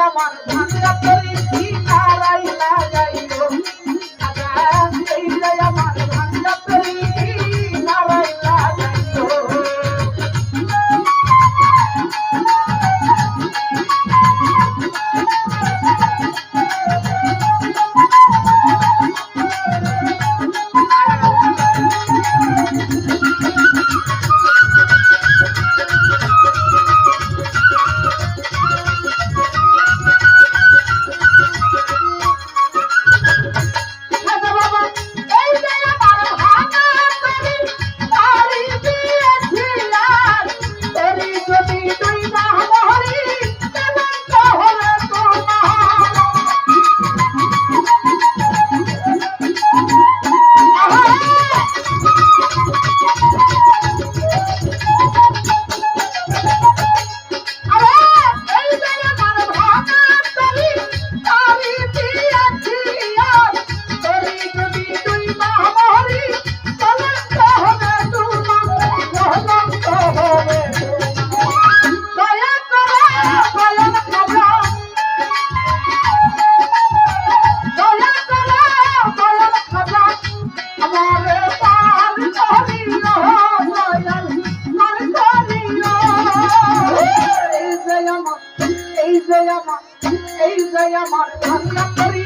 আমার ভাঙা এই যে আমার ভাঙা এই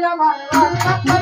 এই যে আমার রান্না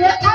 Let's go.